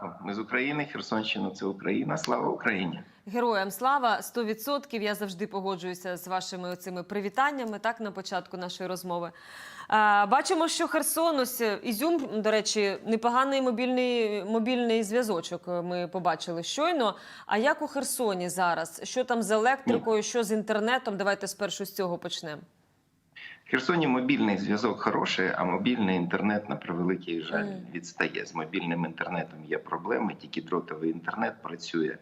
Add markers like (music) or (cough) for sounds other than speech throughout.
ранку. Ми з України. Херсонщина це Україна. Слава Україні. Героям слава 100%. Я завжди погоджуюся з вашими цими привітаннями. Так на початку нашої розмови. Бачимо, що Херсон, ось Ізюм, до речі, непоганий мобільний мобільний зв'язочок. е, Ми побачили щойно. А як у Херсоні зараз? Що там з електрикою, що з інтернетом? Давайте спершу з цього почнемо. Херсоні мобільний зв'язок хороший, а мобільний інтернет на превеликий жаль відстає. З мобільним інтернетом є проблеми, тільки дротовий інтернет працює.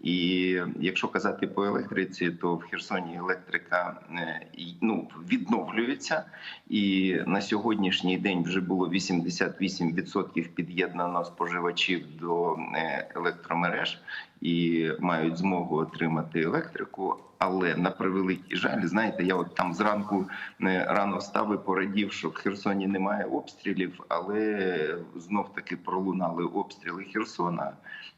І якщо казати по електриці, то в Херсоні електрика е, ну, відновлюється. І на сьогоднішній день вже було 88% під'єднано споживачів до е, електромереж і мають змогу отримати електрику. Але на превеликий жаль, знаєте, я от там зранку рано встав і порадів, що в Херсоні немає обстрілів, але знов таки пролунали обстріли Херсона.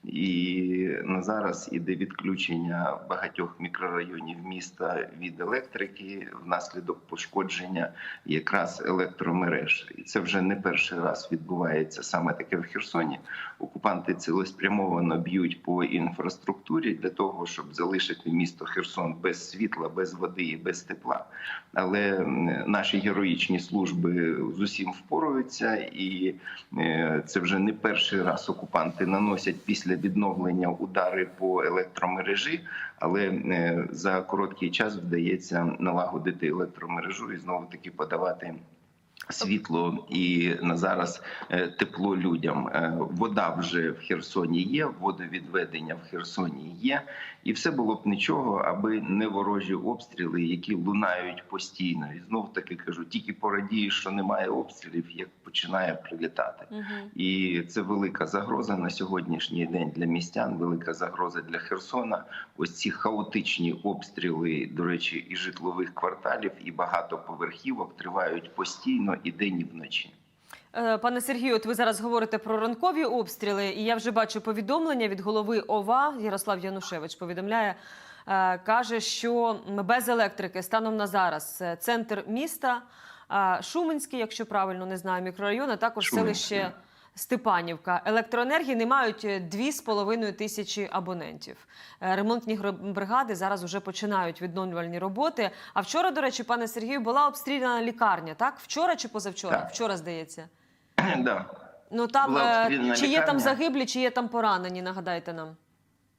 І на зараз іде відключення багатьох мікрорайонів міста від електрики внаслідок пошкодження якраз електромереж. І це вже не перший раз відбувається саме таке в Херсоні. Окупанти цілеспрямовано б'ють по інфраструктурі для того, щоб залишити місто Херсон без світла, без води і без тепла. Але наші героїчні служби з усім впораються, і е, це вже не перший раз окупанти наносять після відновлення удари по електромережі, але е, за короткий час вдається налагодити електромережу і знову таки подавати. Світло і на зараз е, тепло людям. Е, Вода вже в Херсоні є, водовідведення в Херсоні є, і все було б нічого, аби не ворожі обстріли, які лунають постійно. І знов таки кажу, тільки порадієш, що немає обстрілів, як починає прилітати. І це велика загроза на сьогоднішній день для містян. Велика загроза для Херсона. Ось ці хаотичні обстріли, до речі, і житлових кварталів, і багатоповерхівок тривають постійно і день, і вночі. Е, Пане Сергію, от ви зараз говорите про ранкові обстріли, і я вже бачу повідомлення від голови ОВА Ярослав Янушевич повідомляє, е, каже, що без електрики станом на зараз е, центр міста Шуменський, якщо правильно не знаю, мікрорайон, а також Шуменський. селище Степанівка. Електроенергії не мають е, 2,5 тисячі абонентів. Е, Ремонтні бригади зараз вже починають відновлювальні роботи. А вчора, до речі, пане Сергію, була обстріляна лікарня. Так, вчора чи позавчора? Так. Вчора здається. (clears throat) да. Ну там е, чи є там загиблі, чи є там поранені? Нагадайте нам.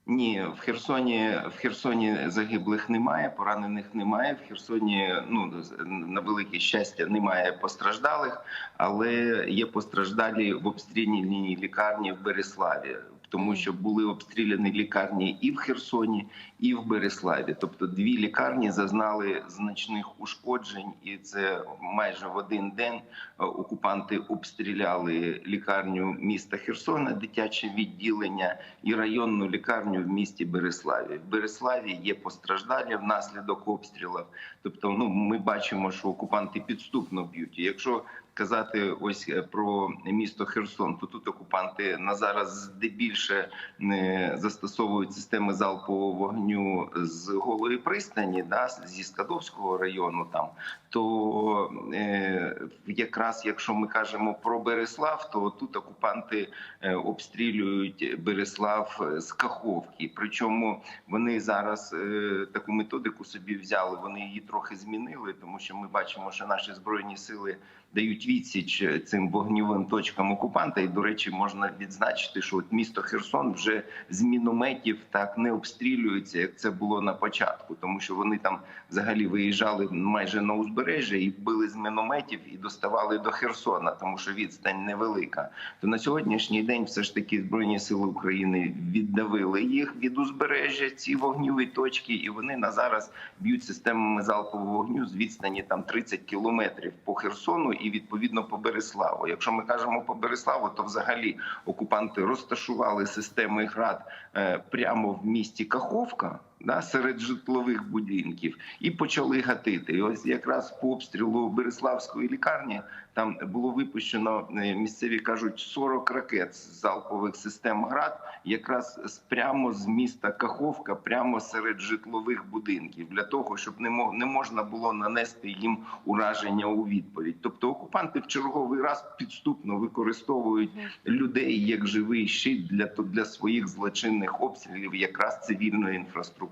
Ні, в Херсоні в Херсоні загиблих немає, поранених немає. В Херсоні ну на велике щастя немає постраждалих, але є постраждалі в обстріляній лікарні в Береславі. Тому що були обстріляні лікарні і в Херсоні, і в Береславі. Тобто дві лікарні зазнали значних ушкоджень, і це майже в один день е, окупанти обстріляли лікарню міста Херсона, дитяче відділення і районну лікарню в місті Береславі. В Береславі є постраждалі внаслідок обстрілів. Тобто, ну ми бачимо, що окупанти підступно б'ють. І Якщо казати ось е, про місто Херсон, то тут окупанти на зараз здебільше не застосовують системи залпового вогню з голої пристані, да зі Скадовського району. Там то е, якраз якщо ми кажемо про Береслав, то тут окупанти е, обстрілюють Береслав з Каховки. Причому вони зараз е, таку методику собі взяли. Вони її трохи змінили, тому що ми бачимо, що наші збройні сили дають відсіч цим вогнівим точкам окупанта. І до речі, можна відзначити, що от місто Херсон вже з мінометів так не обстрілюється, як це було на початку, тому що вони там взагалі виїжджали майже на узбережжя і били з мінометів і доставали до Херсона, тому що відстань невелика. То на сьогоднішній день все ж таки збройні сили України віддавили їх від узбережжя, ці вогніві точки, і вони на зараз б'ють системами залпового вогню з відстані там 30 кілометрів по Херсону і відповідно по Береславу. Якщо ми кажемо по Береславу, то взагалі окупанти розташували системи град е, прямо в місті Каховка. Да, серед житлових будинків і почали гатити. І ось якраз по обстрілу Береславської лікарні там було випущено е, місцеві кажуть 40 ракет з залпових систем ГРАД, якраз прямо з міста Каховка, прямо серед житлових будинків, для того, щоб не не можна було нанести їм ураження у відповідь. Тобто окупанти в черговий раз підступно використовують людей як живий щит для для своїх злочинних обстрілів, якраз цивільної інфраструктури.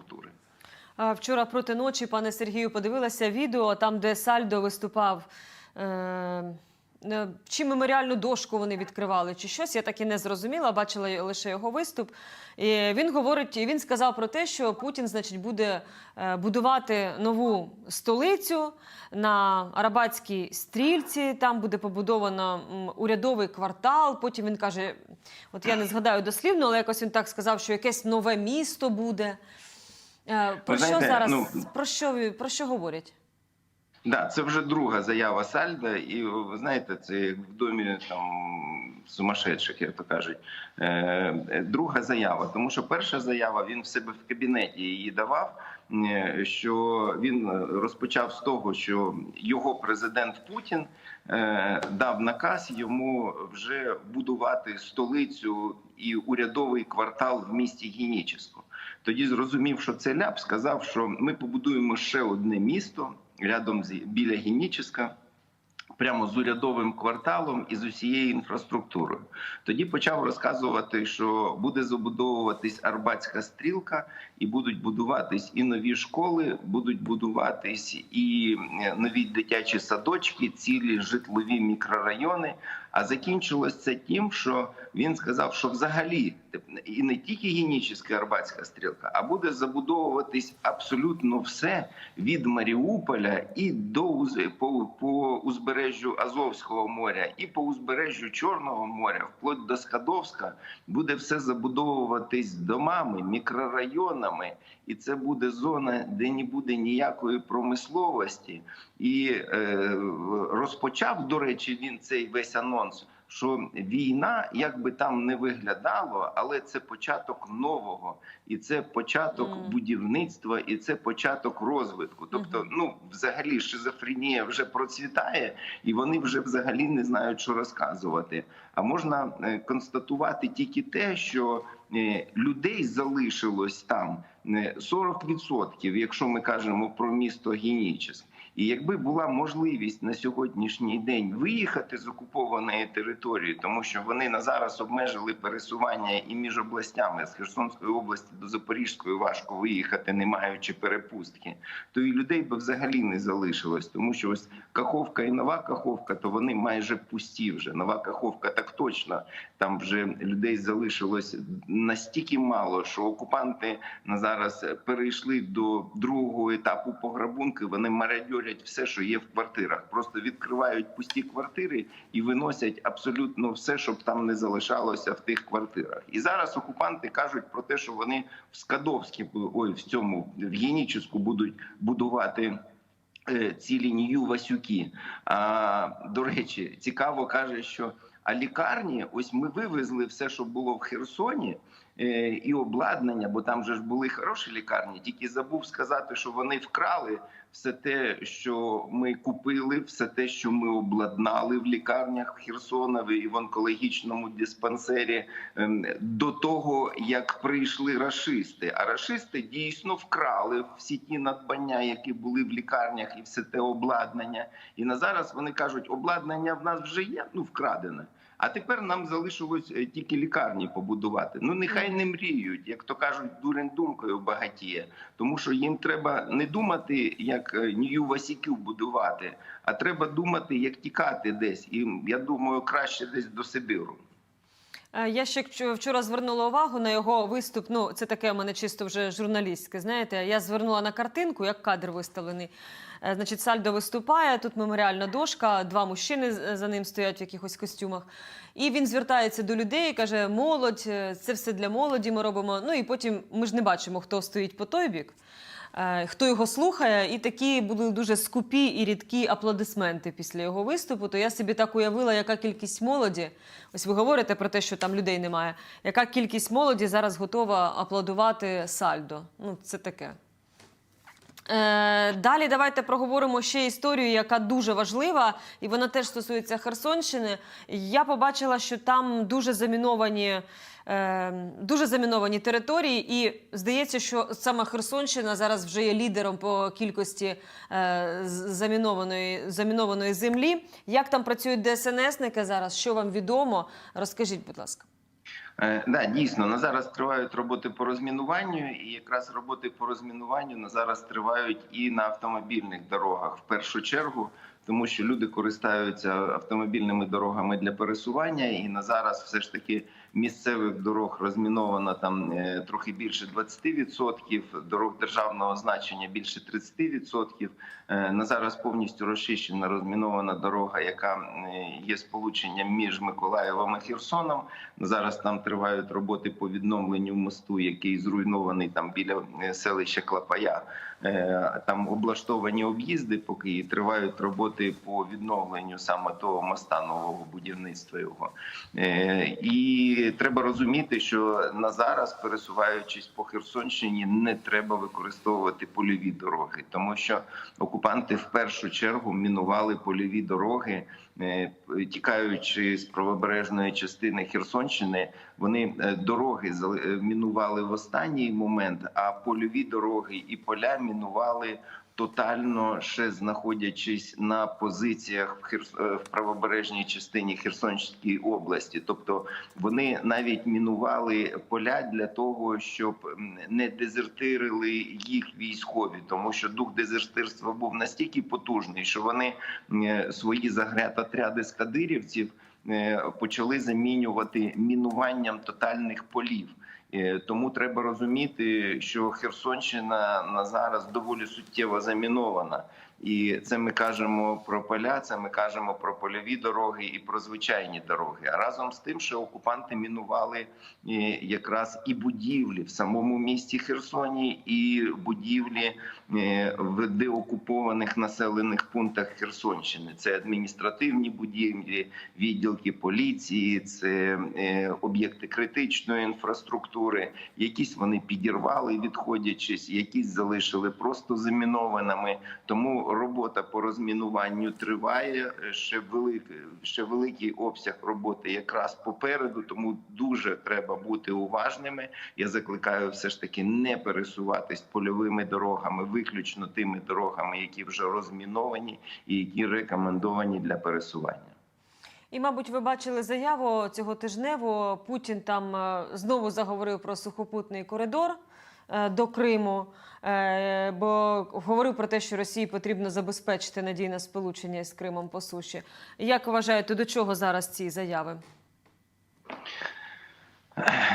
А, Вчора проти ночі, пане Сергію, подивилася відео там, де Сальдо виступав. Е, е, чи меморіальну дошку вони відкривали, чи щось, я так і не зрозуміла, бачила лише його виступ. І він говорить, він сказав про те, що Путін, значить, буде е, будувати нову столицю на Арабатській стрільці. Там буде побудовано урядовий квартал. Потім він каже: от я не згадаю дослівно, але якось він так сказав, що якесь нове місто буде. Е, Про Ви що знаєте, зараз ну- про що про що говорять? Да, це вже друга заява Сальда, і ви знаєте, це як в домі там сумасшедших, як то кажуть. Е, друга заява, тому що перша заява він в себе в кабінеті її давав. е, Що він розпочав з того, що його президент Путін дав наказ йому вже будувати столицю і урядовий квартал в місті Генічеську. Тоді зрозумів, що це ляп, сказав, що ми побудуємо ще одне місто рядом з біля Геніческа, прямо з урядовим кварталом і з усією інфраструктурою. Тоді почав розказувати, що буде забудовуватись Арбатська стрілка, і будуть будуватись і нові школи, будуть будуватись і е, нові дитячі садочки, цілі житлові мікрорайони. А закінчилось це тим, що він сказав, що взагалі і не тільки генічна Арбатська стрілка, а буде забудовуватись абсолютно все від Маріуполя і до по, по узбережжю Азовського моря, і по узбережжю Чорного моря, вплоть до Скадовська, буде все забудовуватись домами, мікрорайонами, і це буде зона, де не буде ніякої промисловості. І е, розпочав, до речі, він цей весь анонс. Що війна, як би там не виглядало, але це початок нового, і це початок Мгм. будівництва, і це початок розвитку. Тобто, ну взагалі шизофренія вже процвітає, і вони вже взагалі не знають, що розказувати. А можна е, констатувати тільки те, що е, людей залишилось там е, 40%, якщо ми кажемо про місто Генічес. І якби була можливість на сьогоднішній день виїхати з окупованої території, тому що вони на зараз обмежили пересування і між областями з Херсонської області до Запорізької важко виїхати, не маючи перепустки, то і людей би взагалі не залишилось, тому що ось Каховка і нова Каховка, то вони майже пусті вже. Нова Каховка так точно там вже людей залишилось настільки мало, що окупанти на зараз перейшли до другого етапу пограбунки. Вони мародьорять все, що є в квартирах. Просто відкривають пусті квартири і виносять абсолютно все, щоб там не залишалося в тих квартирах. І зараз окупанти кажуть про те, що вони в Скадовській, ой, в цьому в Геніческу будуть будувати. е, Цілі нью Васюки. А, до речі, цікаво каже, що а лікарні, ось ми вивезли все, що було в Херсоні, і обладнання, бо там же ж були хороші лікарні. Тільки забув сказати, що вони вкрали все те, що ми купили, все те, що ми обладнали в лікарнях в Херсонові і в онкологічному диспансері, ем, до того як прийшли рашисти. А рашисти дійсно вкрали всі ті надбання, які були в лікарнях, і все те обладнання. І на зараз вони кажуть, обладнання в нас вже є, ну вкрадене. А тепер нам залишилось е, тільки лікарні побудувати. Ну нехай не мріють, як то кажуть, дурень думкою багатіє. Тому що їм треба не думати, як е, нью Васіків будувати, а треба думати, як тікати десь. І я думаю, краще десь до Сибіру. Е, Я ще вч- вчора звернула увагу на його виступ. Ну, це таке у мене чисто вже журналістське. Знаєте, я звернула на картинку, як кадр виставлений. Е, Значить, Сальдо виступає. Тут меморіальна дошка, два мужчини за ним стоять в якихось костюмах. І він звертається до людей, каже: молодь, е, це все для молоді. Ми робимо. Ну і потім ми ж не бачимо, хто стоїть по той бік. е, хто його слухає, і такі були дуже скупі і рідкі аплодисменти після його виступу. То я собі так уявила, яка кількість молоді. Ось ви говорите про те, що там людей немає. Яка кількість молоді зараз готова аплодувати сальдо? Ну, це таке. Е, далі давайте проговоримо ще історію, яка дуже важлива, і вона теж стосується Херсонщини. Я побачила, що там дуже заміновані, е, дуже заміновані території, і здається, що саме Херсонщина зараз вже є лідером по кількості е, замінованої, замінованої землі. Як там працюють ДСНСники зараз? Що вам відомо? Розкажіть, будь ласка. Е, Да, дійсно, на зараз тривають роботи по розмінуванню, і якраз роботи по розмінуванню на зараз тривають і на автомобільних дорогах в першу чергу, тому що люди користуються автомобільними дорогами для пересування, і на зараз все ж таки місцевих дорог розміновано там е, трохи більше 20%, дорог державного значення більше 30%. Е, На зараз повністю розчищена розмінована дорога, яка е, є сполученням між Миколаєвом і Херсоном. Зараз там тривають роботи по відновленню мосту, який зруйнований там біля селища Клапая. Е, Там облаштовані об'їзди, поки тривають роботи по відновленню саме того моста нового будівництва його. Е, І треба розуміти, що на зараз, пересуваючись по Херсонщині, не треба використовувати польові дороги, тому що окупанти в першу чергу мінували польові дороги, е, тікаючи з правобережної частини Херсонщини. Вони дороги мінували в останній момент, а польові дороги і поля мінували. Тотально ще знаходячись на позиціях в Херс... е, в правобережній частині Херсонської області, тобто вони навіть мінували поля для того, щоб не дезертирили їх військові, тому що дух дезертирства був настільки потужний, що вони е, свої загрятотряди з кадирівців е, почали замінювати мінуванням тотальних полів. Е, Тому треба розуміти, що Херсонщина на зараз доволі суттєво замінована. І це ми кажемо про поля, це ми кажемо про польові дороги і про звичайні дороги. А разом з тим, що окупанти мінували е, якраз і будівлі в самому місті Херсоні, і будівлі е, в деокупованих населених пунктах Херсонщини. Це адміністративні будівлі, відділки поліції, це е, об'єкти критичної інфраструктури. Якісь вони підірвали, відходячись, якісь залишили просто замінованими. Тому робота по розмінуванню триває. Ще великий, ще великий обсяг роботи якраз попереду. Тому дуже треба бути уважними. Я закликаю все ж таки не пересуватись польовими дорогами, виключно тими дорогами, які вже розміновані і які рекомендовані для пересування. І, мабуть, ви бачили заяву цього тижневу. Путін там е, знову заговорив про сухопутний коридор е, до Криму, е, бо говорив про те, що Росії потрібно забезпечити надійне сполучення з Кримом по суші. Як вважаєте, до чого зараз ці заяви?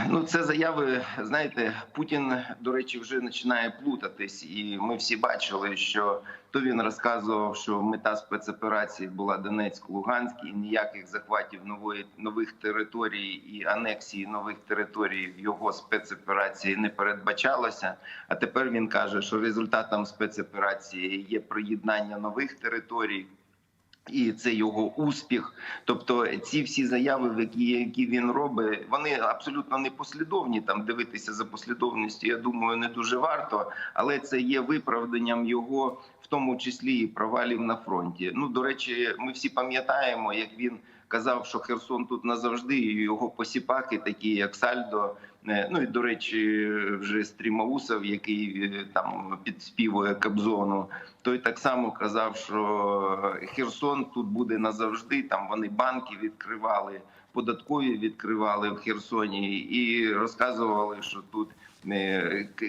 Ну, це заяви. Знаєте, Путін, до речі, вже починає плутатись, і ми всі бачили, що то він розказував, що мета спецоперації була Донецьк, Луганськ, і ніяких захватів нової нових територій і анексії нових територій в його спецоперації не передбачалося. А тепер він каже, що результатом спецоперації є приєднання нових територій. І це його успіх. Тобто, ці всі заяви, які, які він робить, вони абсолютно непослідовні. Там дивитися за послідовністю, я думаю, не дуже варто, але це є виправданням його, в тому числі і провалів на фронті. Ну до речі, ми всі пам'ятаємо, як він казав, що Херсон тут назавжди, і його посіпаки, такі як Сальдо. е, Ну і до речі, вже Стрімаусов, який е, там підспівує Кобзону, той так само казав, що Херсон тут буде назавжди. Там вони банки відкривали, податкові відкривали в Херсоні і розказували, що тут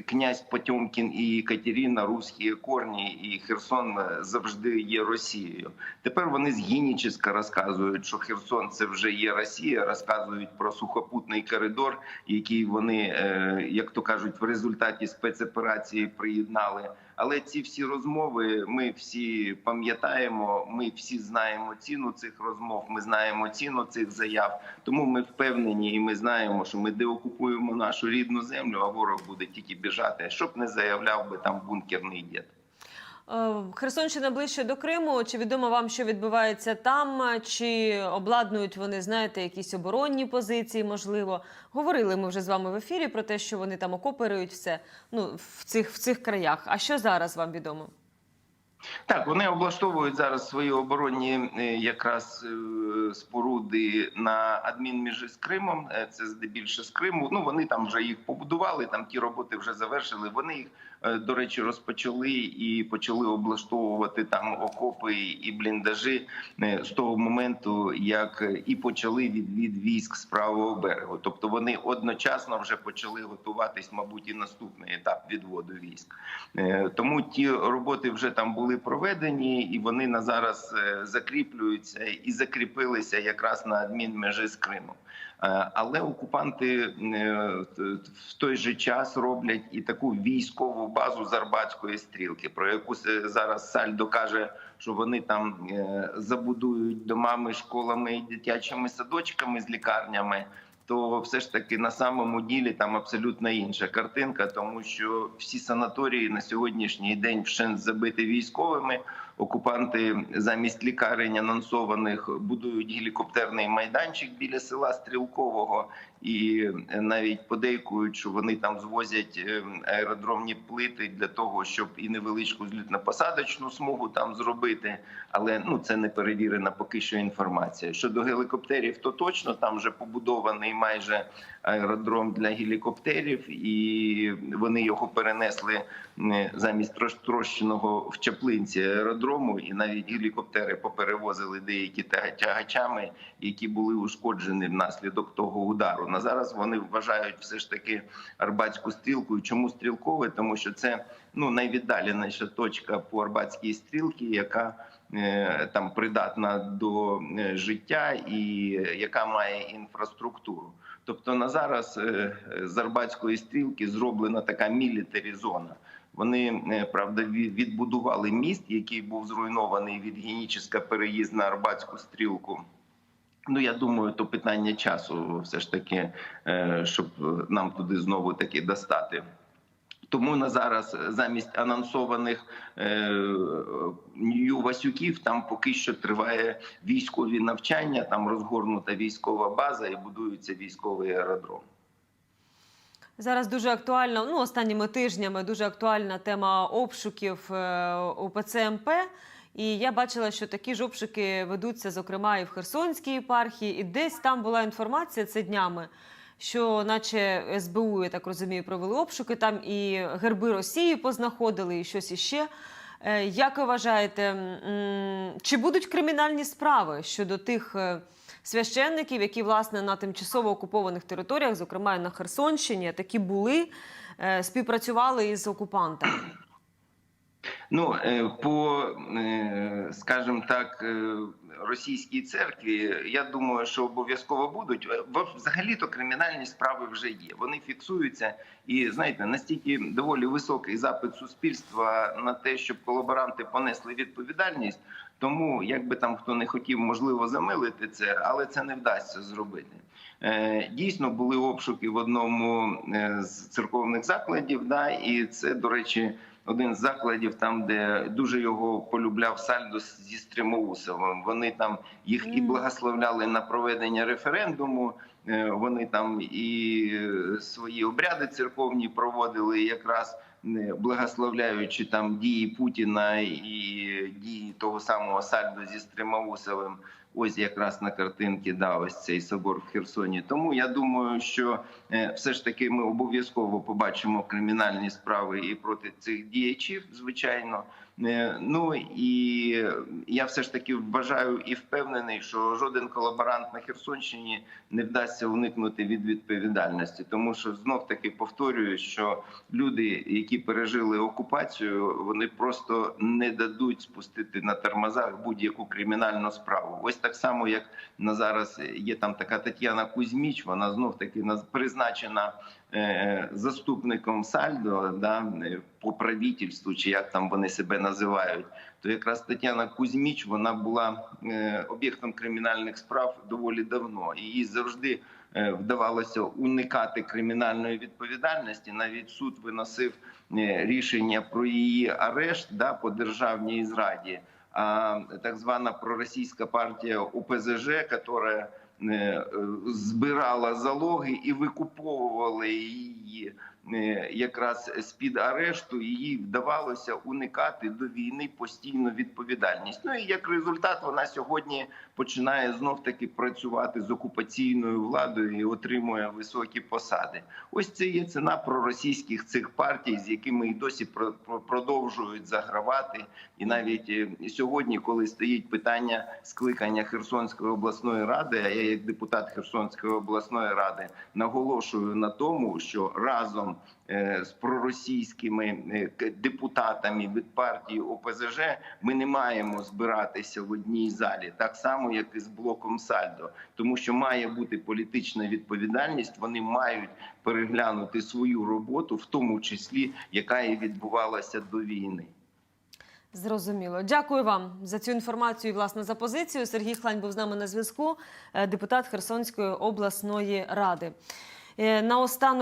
князь Потьомкін і Катерина русські корні, і Херсон завжди є Росією. Тепер вони згініческа розказують, що Херсон це вже є Росія. Розказують про сухопутний коридор, який вони, е, як то кажуть, в результаті спецоперації приєднали. Але ці всі розмови ми всі пам'ятаємо. Ми всі знаємо ціну цих розмов. Ми знаємо ціну цих заяв. Тому ми впевнені, і ми знаємо, що ми деокупуємо нашу рідну землю, а ворог буде тільки біжати, щоб не заявляв би там бункерний дід. Е, Херсонщина ближче до Криму. Чи відомо вам, що відбувається там? Чи обладнують вони, знаєте, якісь оборонні позиції? Можливо, говорили ми вже з вами в ефірі про те, що вони там окоперують все ну в цих в цих краях. А що зараз вам відомо? Так, вони облаштовують зараз свої оборонні е, якраз е, споруди на адмінміжі з Кримом. Е, Це здебільше з Криму. Ну вони там вже їх побудували. Там ті роботи вже завершили. Вони їх до речі розпочали і почали облаштовувати там окопи і бліндажі з того моменту, як і почали відвід військ з правого берегу. Тобто вони одночасно вже почали готуватись, мабуть, і наступний етап відводу військ. Тому ті роботи вже там були проведені, і вони на зараз е, закріплюються і закріпилися якраз на адмінмежі з Кримом. Е, Але окупанти е, в той же час роблять і таку військову базу з Арбатської стрілки, про яку зараз Сальдо каже, що вони там забудують домами, школами і дитячими садочками з лікарнями. То все ж таки на самому ділі там абсолютно інша картинка, тому що всі санаторії на сьогоднішній день вщент забиті військовими. Окупанти замість лікарень анонсованих будують гелікоптерний майданчик біля села Стрілкового, і навіть подейкують, що вони там звозять е, аеродромні плити для того, щоб і невеличку злітно-посадочну смугу там зробити. Але ну це не перевірена поки що інформація. Щодо гелікоптерів, то точно там вже побудований майже аеродром для гелікоптерів, і вони його перенесли е, замість трош- трощеного в Чаплинці аеродрому, і навіть гелікоптери поперевозили деякі тяга- тягачами, які були ушкоджені внаслідок того удару. На зараз вони вважають все ж таки Арбатську стрілку. Чому стрілкове? Тому що це ну найвіддаленіша точка по Арбатській стрілці, яка е, там придатна до е, життя і яка має інфраструктуру. Тобто на зараз е, з Арбатської стрілки зроблена така мілітарі зона. Вони е, правда відбудували міст, який був зруйнований від геніческа переїзд на Арбатську стрілку. Ну я думаю, то питання часу, все ж таки, е, щоб нам туди знову таки достати. Тому на зараз замість анонсованих е, Нью Васюків там поки що триває військові навчання, там розгорнута військова база і будується військовий аеродром. Зараз дуже актуальна, ну останніми тижнями дуже актуальна тема обшуків е, у ПЦМП. І я бачила, що такі ж обшуки ведуться, зокрема, і в Херсонській єпархії, і десь там була інформація це днями, що, наче СБУ, я так розумію, провели обшуки там і герби Росії познаходили, і щось іще. Е, Як ви вважаєте, чи будуть кримінальні справи щодо тих е, священників, які власне на тимчасово окупованих територіях, зокрема на Херсонщині, такі були, е, співпрацювали із окупантами? Ну е, по е, скажімо так, е, російській церкві, я думаю, що обов'язково будуть. Взагалі то кримінальні справи вже є. Вони фіксуються, і знаєте, настільки доволі високий запит суспільства на те, щоб колаборанти понесли відповідальність. Тому, як би там хто не хотів, можливо, замилити це, але це не вдасться зробити. Дійсно були обшуки в одному з церковних закладів. Да, і це, до речі, один з закладів, там де дуже його полюбляв Сальдо зі Стримоусовим. Вони там їх і благословляли на проведення референдуму. е, Вони там і е, свої обряди церковні проводили, якраз е, благословляючи там дії Путіна і дії того самого Сальдо зі Стримоусовим. Ось якраз на картинці да, ось цей собор в Херсоні. Тому я думаю, що е, все ж таки ми обов'язково побачимо кримінальні справи і проти цих діячів, звичайно. Е, Ну і я все ж таки вважаю і впевнений, що жоден колаборант на Херсонщині не вдасться уникнути від відповідальності, тому що знов таки повторюю, що люди, які пережили окупацію, вони просто не дадуть спустити на тормозах будь-яку кримінальну справу. Ось так само, як на зараз є там така Тетяна Кузьміч, вона знов таки призначена заступником Сальдо да, е, по правительству, чи як там вони себе називають. То якраз Тетяна Кузьміч вона була е, об'єктом кримінальних справ доволі давно. Її завжди е, вдавалося уникати кримінальної відповідальності. Навіть суд виносив е, рішення про її арешт да, по державній зраді. А так звана проросійська партія УПЗЖ, яка е, збирала залоги і викуповували її. е, якраз з під арешту, їй вдавалося уникати до війни постійну відповідальність. Ну і як результат, вона сьогодні починає знов таки працювати з окупаційною владою і отримує високі посади. Ось це є ціна проросійських цих партій, з якими і досі про- про- продовжують загравати. І навіть е, сьогодні, коли стоїть питання скликання Херсонської обласної ради, а я як депутат Херсонської обласної ради наголошую на тому, що разом е, з проросійськими е, депутатами від партії ОПЗЖ ми не маємо збиратися в одній залі, так само як і з блоком Сальдо, тому що має бути політична відповідальність. Вони мають переглянути свою роботу, в тому числі яка і відбувалася до війни. Зрозуміло. Дякую вам за цю інформацію і власне за позицію. Сергій Хлань був з нами на зв'язку, е, депутат Херсонської обласної ради. Наостанок